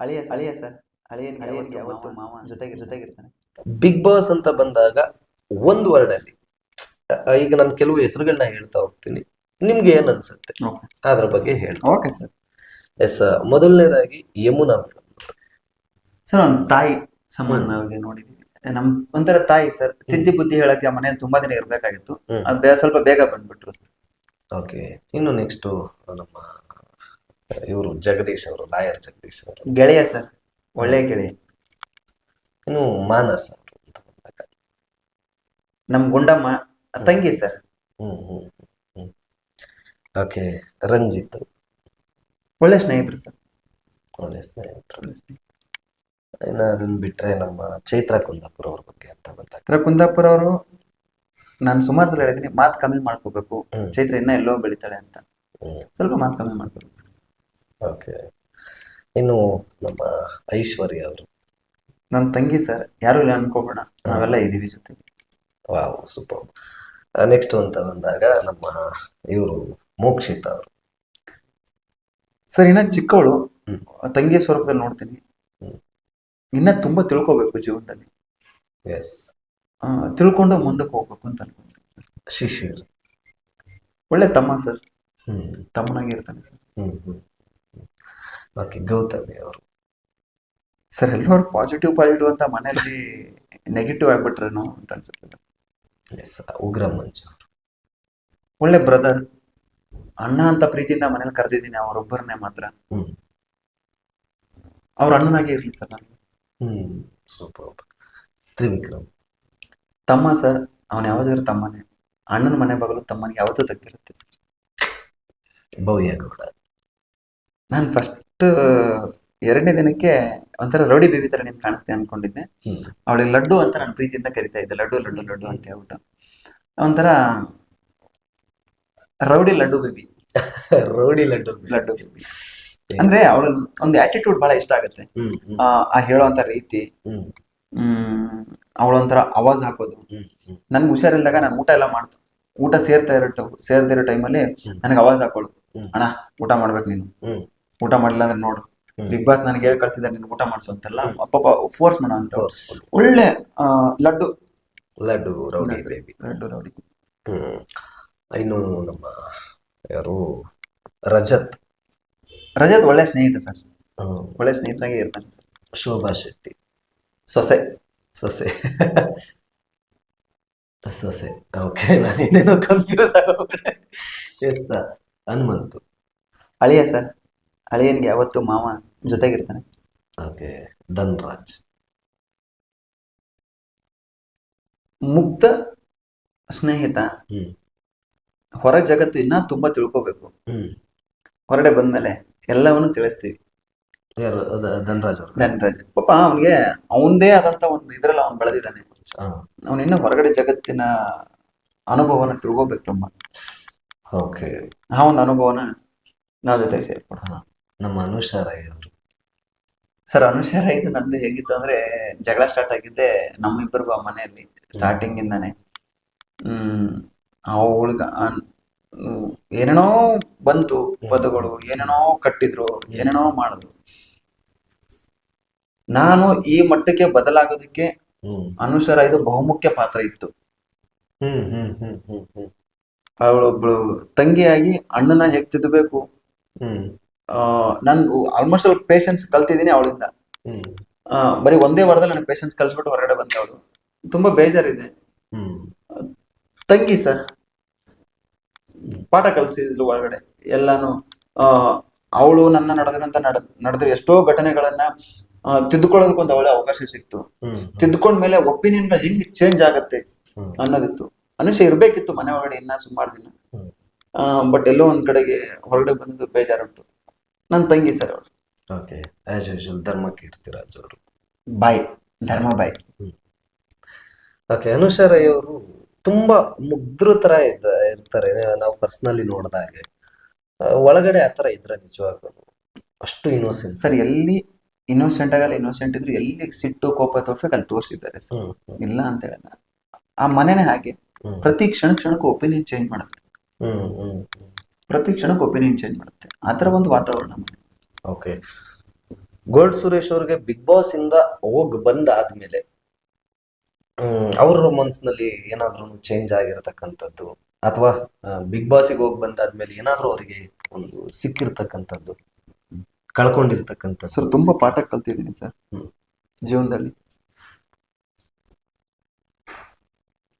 ಅಳಿಯ ಅಳಿಯ ಸರ್ ಯಾವತ್ತು ಮಾವ ಜೊತೆಗೆ ಜೊತೆಗಿರ್ತಾನೆ. ಬಿಗ್ ಬಾಸ್ ಅಂತ ಬಂದಾಗ ಒಂದು ವರ್ಡ್ ಅಲ್ಲಿ ಈಗ ನಾನು ಕೆಲವು ಹೆಸರುಗಳನ್ನ ಹೇಳ್ತಾ ಹೋಗ್ತೀನಿ. ನಿಮ್ಗೆ ಏನ್ ಅನ್ಸುತ್ತೆ? ಅದ್ರ ಬಗ್ಗೆ ಹೇಳಿ ಓಕೆ ಸರ್. ಎಸ್ ಮೊದಲನೇದಾಗಿ ಯಮುನಾ ಮೇಡಮ್ ಸರ್ ಒಂದು ತಾಯಿ ಸಂಬಂಧವಾಗಿ ನೋಡಿದೀವಿ. ನಮ್ ಒಂಥರ ತಾಯಿ ಸರ್. ತಿದ್ದಿ ಬುದ್ಧಿ ಹೇಳಕ್ಕೆ ಆ ಮನೆಯಲ್ಲಿ ತುಂಬಾ ದಿನ ಇರ್ಬೇಕಾಗಿತ್ತು. ಅದ್ ಬೇ- ಸ್ವಲ್ಪ ಬೇಗ ಬಂದ್ಬಿಟ್ರು ಸರ್. ಓಕೆ. ಇನ್ನು ನೆಕ್ಸ್ಟ್ ನಮ್ಮ ಇವರು ಜಗದೀಶ್ ಅವರು ಲಾಯರ್ ಜಗದೀಶ್ ಅವರು. ಗೆಳೆಯ ಸರ್ ಒಳ್ಳೆ ಗೆಳೆಯ. ಇನ್ನು ಮಾನಸ್ ಅವರು ಅಂತ ಬಂದಾಗ. ನಮ್ ಗುಂಡಮ್ಮ ತಂಗಿ sir. Hmm hmm hmm okay Ranjith. ಒಳ್ಳೆ ಸ್ನೇಹಿತರು ಸರ್. ಒಳ್ಳೆ ಸ್ನೇಹಿತರು. ಇನ್ನು ಅದನ್ನ ಬಿಟ್ರೆ ನಮ್ಮ ಚೈತ್ರ ಕುಂದಾಪುರ ಅವ್ರ ಬಗ್ಗೆ ಅಂತ ಬಂದಾಗ. ಚೈತ್ರ ಕುಂದಾಪುರ ಅವರು ನಾನು ಸುಮಾರು ಸಲ ಹೇಳಿದ್ದೀನಿ ಮಾತು ಕಮ್ಮಿ ಮಾಡ್ಕೋಬೇಕು. ಚೈತ್ರ ಇನ್ನ ಎಲ್ಲೋ ಬೆಳಿತಾಳೆ ಅಂತ. ಸ್ವಲ್ಪ ಮಾತು ಕಮ್ಮಿ ಮಾಡ್ಕೋಬೇಕು. ಓಕೆ. ಇನ್ನು ನಮ್ಮ ಐಶ್ವರ್ಯ ಅವರು. ನನ್ನ ತಂಗಿ ಸರ್ ಯಾರು ಇಲ್ಲ ಅನ್ಕೋಬೇಡ. ನಾವೆಲ್ಲ ಇದ್ದೀವಿ ಜೊತೆ ವಾವ್ ಸೂಪರ್. ನೆಕ್ಸ್ಟ್ ಅಂತ ಬಂದಾಗ ನಮ್ಮ ಇವರು ಮೋಕ್ಷಿತ ಅವರು. ಸರ್ ಇನ್ನ ಚಿಕ್ಕವಳು. ತಂಗಿಯ ತಂಗಿ ಸ್ವರೂಪದಲ್ಲಿ ನೋಡ್ತೀನಿ. ಇನ್ನ ತುಂಬಾ ತಿಳ್ಕೋಬೇಕು ಜೀವನದಲ್ಲಿ. ಎಸ್ ತಿಳ್ಕೊಂಡು ಮುಂದಕ್ಕೆ ಹೋಗ್ಬೇಕು ಅಂತ ಅನ್ಕೊಂತೀನಿ. ಶಿಶಿರ್ ಒಳ್ಳೆ ತಮ್ಮ ಸರ್. ಹ್ಮ್. ತಮ್ಮನಾಗಿ ಇರ್ತಾನೆ sir. Hmm hmm. Okay Gautami ಅವರು. ಸರ್ ಎಲ್ಲರೂ ಪಾಸಿಟಿವ್ ಪಾಸಿಟಿವ್ ಅಂತ ಮನೆಯಲ್ಲಿ ನೆಗೆಟಿವ್ ಆಗ್ಬಿಟ್ರೇನೋ ಅಂತ ಅನ್ಸುತ್ತೆ. ಎಸ್ ಉಗ್ರ ಮಂಜು ಒಳ್ಳೆ ಬ್ರದರ್ ಅಣ್ಣ ಅಂತ ಪ್ರೀತಿಯಿಂದ ಮನೇಲಿ ಕರೆದಿದ್ದೀನಿ ಅವರೊಬ್ಬರನ್ನೇ ಮಾತ್ರ. ಅವ್ರ ಅಣ್ಣನಾಗೆ ಇರ್ಲಿ ಸರ್ ನನಗೆ ಹ್ಮ್ ಸೂಪರ್ ತ್ರಿವಿಕ್ರಮ್. ತಮ್ಮ ಸರ್ ಅವನು ಯಾವ್ದಾದ್ರು ತಮ್ಮನೇ. ಅಣ್ಣನ ಮನೆ ಬಾಗಲು ತಮ್ಮನಿಗೆ ಯಾವತ್ತೂ ತಗ್ಗಿರುತ್ತೆ ಭವ್ಯ ಗೌಡ ನಾನು ಫಸ್ಟ್ ಎರಡನೇ ದಿನಕ್ಕೆ ಒಂಥರ ರೌಡಿ ಬೇಬಿ ತರ ನಿಮ್ಗೆ ಕಾಣಿಸ್ತೆ ಅನ್ಕೊಂಡಿದ್ದೆ. ಅವಳಿಗೆ ಲಡ್ಡು ಅಂತ ನಾನು ಪ್ರೀತಿಯಿಂದ ಕರಿತಾ ಇದ್ದೆ. ಲಡ್ಡು ಲಡ್ಡು ಲಡ್ಡು ಅಂತ ಹೇಳ್ಬಿಟ್ಟು. ಒಂಥರ rowdy Laddu baby. Rowdy Laddu Laddu baby. ಅಂದ್ರೆ ಅವಳ ಒಂದು ಆಟಿಟ್ಯೂಡ್ ಬಹಳ ಇಷ್ಟ ಆಗುತ್ತೆ. ಆ ಹೇಳೋಂತ ರೀತಿ. ಹ್ಮ್. ಅವಳೊಂಥರ ಆವಾಜ್ ಹಾಕೋದು. ನನ್ಗೆ ಹುಷಾರಿಲ್ದಾಗ ನಾನು ಊಟ ಎಲ್ಲ ಮಾಡ್ತು ಊಟ ಸೇರ್ತಾ ಇರೋ ಇರೋ ಟೈಮಲ್ಲಿ. ನನಗೆ ಅವಾಜ್ ಹಾಕೋಳು. ಅಣ್ಣ ಊಟ ಮಾಡ್ಬೇಕು ನೀನು. ಊಟ ಮಾಡಿಲ್ಲ ಅಂದ್ರೆ ನೋಡು. ಬಿಗ್ ಬಾಸ್ ನನಗೆ ಹೇಳಿ ಕಳ್ಸಿದ್ದಾರೆ ನೀನು ಊಟ ಮಾಡಿಸು ಅಂತೆಲ್ಲ. ಅಪ್ಪಪ್ಪ ಫೋರ್ಸ್ ಮಾಡೋ ಅಂತ. ಒಳ್ಳೆ Laddu. Laddu rowdy. Baby Laddu rowdy hmm. ಇನ್ನು ನಮ್ಮ ಯಾರು? ರಜತ್. ರಜತ್ ಒಳ್ಳೆ ಸ್ನೇಹಿತ ಸರ್. ಒಳ್ಳೆ ಸ್ನೇಹಿತರಾಗೆ ಇರ್ತಾನೆ ಸರ್. ಶೋಭಾ ಶೆಟ್ಟಿ. ಸೊಸೆ. ಸೊಸೆ. ಸೊಸೆ. ಓಕೆ ನಾನು ಏನೇನೋ ಕನ್ಫ್ಯೂಸ್ ಆಗೋಗ್ಬಿಟ್ಟೆ. Yes sir Hanumantu. ಅಳಿಯ ಸರ್. ಅಳಿಯನ್ಗೆ ಯಾವತ್ತು ಮಾವ ಜೊತೆಗಿರ್ತಾನೆ. ಓಕೆ ಧನ್ರಾಜ್. ಮುಕ್ತ ಸ್ನೇಹಿತ. ಹ್ಮ್. ಹೊರ ಜಗತ್ತು ಇನ್ನ ತುಂಬಾ ತಿಳ್ಕೋಬೇಕು. ಹ್ಮ್. ಹೊರಗಡೆ ಬಂದ್ಮೇಲೆ ಎಲ್ಲವನ್ನು ತಿಳಿಸ್ತೀವಿ. ಯಾರು ಅದ- ಧನ್ರಾಜ್ ಅವರು. ಧನರಾಜ್. ಪಾಪ ಅವನಿಗೆ ಅವನದೇ ಆದಂತ ಒಂದು ಇದ್ರಲ್ಲಿ ಅವ್ನು ಬೆಳೆದಿದ್ದಾನೆ. ಅವನು ಇನ್ನ ಹೊರಗಡೆ ಜಗತ್ತಿನ ಅನುಭವನ ತಿಳ್ಕೋಬೇಕು ತುಂಬಾ. ಓಕೆ. ಆ ಒಂದು ಅನುಭವನ ನಾವ್ ಜೊತೆಗೆ ಸೇರ್ಕೊಡ ನಮ್ಮ ಅನುಷಾ ರೈ ಅವರು ಸರ್ ಅನುಷಾರ ಇದು ನಂದು ಹೇಗಿತ್ತು ಅಂದ್ರೆ ಜಗಳ ಸ್ಟಾರ್ಟ್ ಆಗಿದ್ದೆ ನಮ್ಮಿಬ್ಬರಿಗೂ ಆ ಮನೆಯಲ್ಲಿ ಸ್ಟಾರ್ಟಿಂಗ್ ಇಂದಾನೆ. ಹ್ಮ್ ಅವಳಿಗ ಏನೇನೋ ಬಂತು ಪದಗಳು ಏನೇನೋ ಕಟ್ಟಿದ್ರು ಏನೇನೋ ಮಾಡಿದ್ರು. ನಾನು ಈ ಮಟ್ಟಕ್ಕೆ ಬದಲಾಗೋದಕ್ಕೆ ಅನುಷಾರ ಇದು ಬಹುಮುಖ್ಯ ಪಾತ್ರ ಇತ್ತು. ಹ್ಮ್ ಹ್ಮ್ ಹ್ಮ್ ಹ್ಮ್ ಹ್ಮ್. ಅವಳೊಬ್ಳು ತಂಗಿಯಾಗಿ ಅಣ್ಣನ ಹೇಗ್ ತಿದ್ದಬೇಕು? ಹ್ಮ್. ಆ ನಾನು ಆಲ್ಮೋಸ್ಟ್ ಅಲ್ಲಿ ಪೇಷನ್ಸ್ ಕಲ್ತಿದ್ದೀನಿ ಅವಳಿಂದ. ಬರೀ ಒಂದೇ ವಾರದಲ್ಲಿ ನನಗೆ ಪೇಷನ್ಸ್ ಕಲ್ಸ್ಬಿಟ್ಟು ಹೊರಗಡೆ ಬಂದೆ ಅವಳು. ತುಂಬಾ ಬೇಜಾರಿದೆ. ತಂಗಿ ಸರ್. ಪಾಠ ಕಲ್ಸಿದ್ಲು ಒಳಗಡೆ. ಎಲ್ಲಾನು ಆ ಅವಳು ನನ್ನ ನಡೆದಂತ ನಡ ನಡೆದ್ರೆ ಎಷ್ಟೋ ಘಟನೆಗಳನ್ನ ತಿದ್ದುಕೊಳ್ಳೋದಕ್ಕೊಂದು ಒಳ್ಳೆ ಅವಕಾಶ ಸಿಕ್ತು. ತಿದ್ದುಕೊಂಡ್ಮೇಲೆ ಒಪಿನಿಯನ್ ಒಪಿನಿಯನ್ಗಳು ಹೆಂಗ್ ಚೇಂಜ್ ಆಗತ್ತೆ ಅನ್ನೋದಿತ್ತು. ಅನುಷ ಇರ್ಬೇಕಿತ್ತು ಮನೆ ಒಳಗಡೆ ಇನ್ನ ಸುಮಾರು ದಿನ. ಬಟ್ ಎಲ್ಲೋ ಒಂದ್ ಕಡೆಗೆ ಹೊರಗಡೆ ಬಂದದ್ದು ಬೇಜಾರುಂಟು. ನನ್ನ ತಂಗಿ ಸರ್ ಅವಳು. ಓಕೆ ಆಸ್ ಯೂಶುವಲ್ ಇರ್ತಿರಾಜ್ ಅವರು? ಬಾಯ್ ಧರ್ಮ ಬಾಯ್. ಓಕೆ ಅನುಷಾ ರೈ ಅವರು ತುಂಬಾ ಮುಗ್ದ್ರು ತರ ಇದ್ದ ಇರ್ತಾರೆ ನಾವು ಪರ್ಸನಲಿ ನೋಡಿದಾಗೆ ಒಳಗಡೆ ಆ ತರ ಇದ್ರ ನಿಜವಾಗ್ಲೂ? ಅಷ್ಟು ಇನ್ನೋಸೆನ್ಸ್ ಸರ್ ಎಲ್ಲಿ ಇನ್ನೋಸೆಂಟ್ ಆಗಲ್ಲ ಇನ್ನೋಸೆಂಟ್ ಇದ್ರು ಎಲ್ಲಿ ಸಿಟ್ಟು ಕೋಪ ತೋರ್ಸ್ಬೇಕು ಅಲ್ಲಿ ತೋರಿಸಿದ್ದಾರೆ ಸರ್. ಇಲ್ಲ ಅಂತ ಹೇಳಿದ ಆ ಮನೆನೇ ಹಾಗೆ. ಪ್ರತಿ ಕ್ಷಣ ಕ್ಷಣಕ್ಕೂ ಒಪಿನಿಯನ್ ಚೇಂಜ್ ಮಾಡುತ್ತೆ. ಪ್ರತಿ ಕ್ಷಣಕ್ಕೆ ಒಪಿನಿಯನ್ ಚೇಂಜ್ ಮಾಡುತ್ತೆ. ಆ ಥರ ಒಂದು ವಾತಾವರಣ ಓಕೆ ಗೋಲ್ಡ್ ಸುರೇಶ್ ಅವ್ರಿಗೆ ಬಿಗ್ ಬಾಸ್ ಇಂದ ಹೋಗ್ ಬಂದಾದ್ಮೇಲೆ ಹ್ಮ್ ಅವ್ರ ಮನ್ಸಿನಲ್ಲಿ ಏನಾದ್ರೂ ಚೇಂಜ್ ಆಗಿರತಕ್ಕಂಥದ್ದು ಅಥವಾ ಬಿಗ್ ಬಾಸಿಗೆ ಹೋಗಿ ಬಂದಾದ್ಮೇಲೆ ಏನಾದ್ರೂ ಅವರಿಗೆ ಒಂದು ಸಿಕ್ಕಿರ್ತಕ್ಕಂಥದ್ದು ಕಳ್ಕೊಂಡಿರ್ತಕ್ಕಂಥ ಸರ್ ತುಂಬಾ ಪಾಠ ಕಲ್ತಿದ್ದೀನಿ ಸರ್. ಹ್ಮ್. ಜೀವನದಲ್ಲಿ.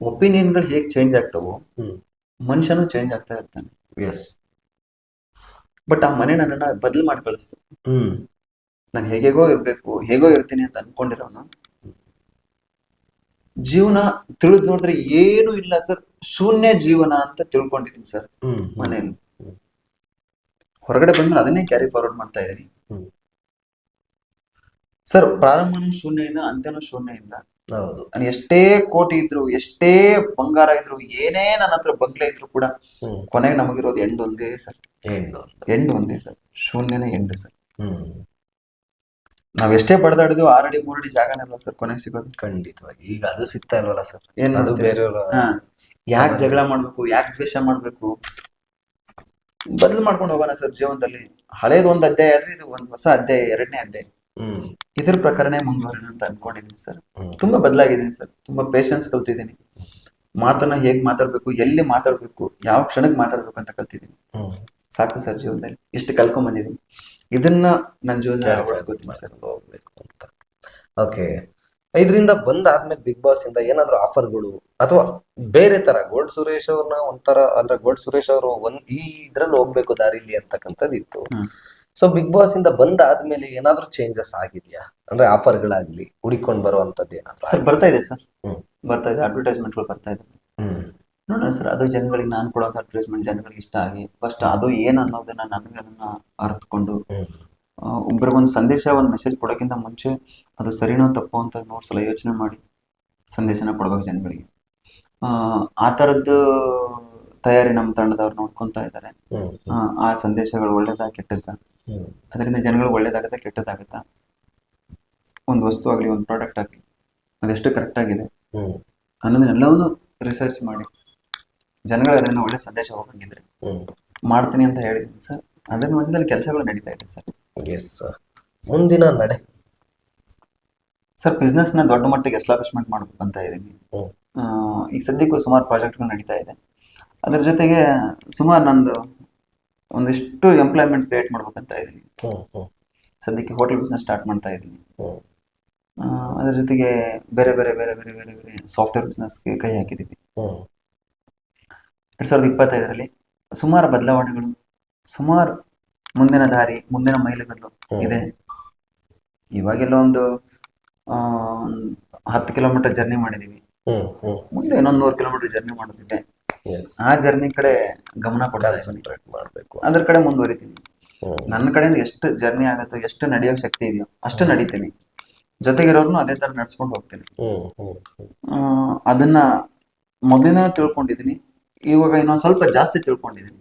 ಒಪಿನಿಯನ್ಗಳು ಹೇಗೆ ಚೇಂಜ್ ಆಗ್ತಾವೋ ಹ್ಮ್. ಮನುಷ್ಯನು ಚೇಂಜ್ ಆಗ್ತಾ ಇರ್ತಾನೆ. ಎಸ್ ಬಟ್ ಆ ಮನೆ ನನ್ನನ್ನ ಬದಲು ಮಾಡಿ ಕಳಿಸ್ತು. ನಾನು ಹೇಗೇಗೋ ಇರ್ಬೇಕು ಹೇಗೋ ಇರ್ತೀನಿ ಅಂತ ಅನ್ಕೊಂಡಿರೋನು. ಜೀವನ ತಿಳಿದ್ ನೋಡಿದ್ರೆ ಏನು ಇಲ್ಲ ಸರ್. ಶೂನ್ಯ ಜೀವನ ಅಂತ ತಿಳ್ಕೊಂಡಿದ್ದೀನಿ ಸರ್. ಹ್ಮ್. ಹೊರಗಡೆ ಬಂದ್ಮೇಲೆ ಅದನ್ನೇ ಕ್ಯಾರಿ ಫಾರ್ವರ್ಡ್ ಮಾಡ್ತಾ ಇದ್ದೀನಿ. ಸರ್ ಪ್ರಾರಂಭನೂ ಶೂನ್ಯದಿಂದ ಅಂತ್ಯನೂ ಶೂನ್ಯದಿಂದ. ಹೌದು. ನಾನು ಎಷ್ಟೇ ಕೋಟಿ ಇದ್ರು ಎಷ್ಟೇ ಬಂಗಾರ ಇದ್ರು ಏನೇ ನನ್ನ ಹತ್ರ ಬಂಗ್ಲೆ ಇದ್ರು ಕೂಡ ಕೊನೆಗೆ ನಮಗಿರೋದು ಎಂಡ್ ಒಂದೇ ಸರ್. ಎಂಡ್ ಒಂದೇ. ಸರ್. ಶೂನ್ಯನೇ ಎಂಡ್ ಸರ್. ಹ್ಮ್. ನಾವ್ ಎಷ್ಟೇ ಬಡದಾಡಿದ್ವಿ ಆರಡಿ ಮೂರಡಿ ಜಾಗನಲ್ಲ ಸರ್ ಕೊನೆಗೆ ಸಿಗೋದು. ಖಂಡಿತವಾಗಿ. ಈಗ ಅದು ಸಿಗ್ತಾ ಇಲ್ವಲ್ಲ ಸರ್? ಏನ್ ಅದು ಮಾಡ್ತೀರಾ? ಬೇರೆಯವರ ಯಾಕೆ ಜಗಳ ಮಾಡ್ಬೇಕು ಯಾಕೆ ದ್ವೇಷ ಮಾಡ್ಬೇಕು? ಬದಲು ಮಾಡ್ಕೊಂಡು ಹೋಗೋಣ ಸರ್ ಜೀವನದಲ್ಲಿ. ಹಳೇದು ಒಂದು ಅಧ್ಯಾಯ ಆದ್ರೆ ಇದು ಒಂದು ಹೊಸ ಅಧ್ಯಾಯ ಎರಡನೇ ಅಧ್ಯಾಯ. ಇದ್ರ ಪ್ರಕಾರನೇ ಮುಂದುವರೋಣ ಅಂತ ಅನ್ಕೊಂಡಿದ್ದೀನಿ ಸರ್. ತುಂಬಾ ಬದಲಾಗಿದ್ದೀನಿ ಸರ್. ತುಂಬಾ ಪೇಷನ್ಸ್ ಕಲ್ತಿದ್ದೀನಿ ಮಾತನ್ನ ಹೇಗ್ ಮಾತಾಡ್ಬೇಕು ಎಲ್ಲಿ ಮಾತಾಡ್ಬೇಕು ಯಾವ ಕ್ಷಣಕ್ಕೆ ಮಾತಾಡ್ಬೇಕು ಅಂತ ಕಲ್ತಿದ್ದೀನಿ ಸಾಕು ಸರ್ ಜೀವನದಲ್ಲಿ. ಇಷ್ಟು ಕಲ್ಕೊಂಡ್ ಬಂದಿದ್ದೀನಿ ಇದನ್ನ ನನ್ನ ಜೀವನದಲ್ಲಿ ಅಳವಡಿಸ್ಕೊತೀನಿ ಸರ್. ಹೋಗ್ಬೇಕು ಅಂತ. ಓಕೆ. ಇದರಿಂದ ಬಂದಾದ್ಮೇಲೆ ಬಿಗ್ ಬಾಸ್ ಇಂದ ಏನಾದ್ರು ಆಫರ್ಗಳು ಅಥವಾ ಬೇರೆ ತರ ಗೋಲ್ಡ್ ಸುರೇಶ್ ಅವ್ರನ್ನ ಒಂಥರ ಅಂದ್ರೆ ಗೋಲ್ಡ್ ಸುರೇಶ್ ಅವರು ಒಂದ್ ಈ ಇದ್ರಲ್ಲಿ ಹೋಗ್ಬೇಕು ದಾರಿಲಿ ಅಂತಕ್ಕಂಥದ್ದು ಇತ್ತು. ಸೊ ಬಿಗ್ ಬಾಸ್ ಇಂದ ಬಂದಾದ್ಮೇಲೆ ಏನಾದ್ರೂ ಚೇಂಜಸ್ ಆಗಿದ್ಯಾ? ಅಂದ್ರೆ ಆಫರ್ಗಳಾಗ್ಲಿ ಹುಡಿಕೊಂಡ್ ಬರುವಂತದ್ದು ಏನಾದ್ರು ಸರ್ ಬರ್ತಾ ಇದೆ ಸರ್. ಬರ್ತಾ ಇದೆ ಅಡ್ವರ್ಟೈಸ್ಮೆಂಟ್ಗಳು ಬರ್ತಾ ಇದೆ. ನೋಡೋಣ ಸರ್ ಅದು ಜನಗಳಿಗೆ ನಾನು ಕೊಡೋ ಅಡ್ವರ್ಟೈಸ್ಮೆಂಟ್ ಜನಗಳಿಗೆ ಇಷ್ಟ ಆಗಿ ಫಸ್ಟ್ ಅದು ಏನು ಅನ್ನೋದನ್ನ ನನಗೆ ಅದನ್ನ ಅರ್ಥಕೊಂಡು ಒಬ್ರಿಗೊಂದು ಸಂದೇಶ ಒಂದು ಮೆಸೇಜ್ ಕೊಡೋಕ್ಕಿಂತ ಮುಂಚೆ ಅದು ಸರಿನೋ ತಪ್ಪು ಅಂತ ನೋಡ್ ಸಲ ಯೋಚನೆ ಮಾಡಿ ಸಂದೇಶನ ಕೊಡ್ಬೇಕು ಜನಗಳಿಗೆ. ಆ, ಥರದ್ದು ತಯಾರಿ ನಮ್ಮ ತಂಡದವ್ರು ನೋಡ್ಕೊತಾ ಇದ್ದಾರೆ. ಆ, ಆ ಸಂದೇಶಗಳು ಒಳ್ಳೇದಾ ಕೆಟ್ಟದ್ದ? ಅದರಿಂದ ಜನಗಳು ಒಳ್ಳೇದಾಗತ್ತಾ ಕೆಟ್ಟದಾಗತ್ತಾ. ಒಂದು ವಸ್ತು ಆಗಲಿ ಒಂದು ಪ್ರಾಡಕ್ಟ್ ಆಗಲಿ ಅದೆಷ್ಟು ಕರೆಕ್ಟ್ ಆಗಿದೆ. ಅನ್ನೋದನ್ನೆಲ್ಲವನ್ನು ರಿಸರ್ಚ್ ಮಾಡಿ. ಜನಗಳು ಅದರಿಂದ ಒಳ್ಳೆ ಸಂದೇಶ ಹೋಗಂಗಿದ್ರೆ ಮಾಡ್ತೀನಿ ಅಂತ ಹೇಳಿದ್ದೀನಿ ಸರ್. ಅದರ ಮಧ್ಯದಲ್ಲಿ ಕೆಲಸಗಳು ನಡೀತಾ ಇದೆ ಸರ್. ಎಸ್ ಮುಂದಿನ ನಡೆ. ಸರ್ ಬಿಸ್ನೆಸ್ನ ದೊಡ್ಡ ಮಟ್ಟಿಗೆ ಎಸ್ಟಾಬ್ಲಿಷ್ಮೆಂಟ್ ಮಾಡ್ಬೇಕು ಅಂತ ಇದ್ದೀನಿ. ಈಗ ಸದ್ಯಕ್ಕೂ ಸುಮಾರು ಪ್ರಾಜೆಕ್ಟ್ಗಳು ನಡೀತಾ ಇದೆ. ಅದ್ರ ಜೊತೆಗೆ ಸುಮಾರು ನಂದು ಒಂದಿಷ್ಟು ಎಂಪ್ಲಾಯ್ಮೆಂಟ್ ಕ್ರಿಯೇಟ್ ಮಾಡ್ಬೇಕಂತ ಇದ್ದೀನಿ. ಸದ್ಯಕ್ಕೆ ಹೋಟೆಲ್ ಬಿಸ್ನೆಸ್ ಸ್ಟಾರ್ಟ್ ಮಾಡ್ತಾ ಇದ್ದೀನಿ. ಅದ್ರ ಜೊತೆಗೆ ಬೇರೆ ಬೇರೆ ಬೇರೆ ಬೇರೆ ಬೇರೆ ಬೇರೆ ಸಾಫ್ಟ್ವೇರ್ ಬಿಸ್ನೆಸ್ಗೆ ಕೈ ಹಾಕಿದ್ದೀವಿ ಎರಡ್ ಸಾವಿರದ ಇಪ್ಪತ್ತೈದರಲ್ಲಿ ಸುಮಾರು ಬದಲಾವಣೆಗಳು ಸುಮಾರು ಮುಂದಿನ ದಾರಿ ಮುಂದಿನ ಮೈಲುಗಲ್ಲು ಇದೆ. ಇವಾಗೆಲ್ಲ ಒಂದು ಹತ್ತು ಕಿಲೋಮೀಟರ್ ಜರ್ನಿ ಮಾಡಿದೀವಿ. ಮುಂದೆ ಇನ್ನೊಂದು ನೂರು ಕಿಲೋಮೀಟರ್ ಜರ್ನಿ ಮಾಡಿದ್ವಿ ಆ ಜರ್ನಿ ಕಡೆ ಗಮನ ಕೊಡ್ತಾ ಅದ್ರ ಕಡೆ ಮುಂದುವರಿತೀನಿ. ನನ್ನ ಕಡೆಯಿಂದ ಎಷ್ಟು ಜರ್ನಿ ಆಗುತ್ತೋ ಎಷ್ಟು ನಡೆಯೋ ಶಕ್ತಿ ಇದೆಯೋ ಅಷ್ಟು ನಡೀತೀನಿ. ಜೊತೆಗಿರೋರ್ನು ಅದೇ ತರ ನಡ್ಸ್ಕೊಂಡು ಹೋಗ್ತೀನಿ. ಅದನ್ನ ಮೊದಲಿಂದ ತಿಳ್ಕೊಂಡಿದ್ದೀನಿ ಇವಾಗ ಇನ್ನೊಂದ್ ಸ್ವಲ್ಪ ಜಾಸ್ತಿ ತಿಳ್ಕೊಂಡಿದ್ದೀನಿ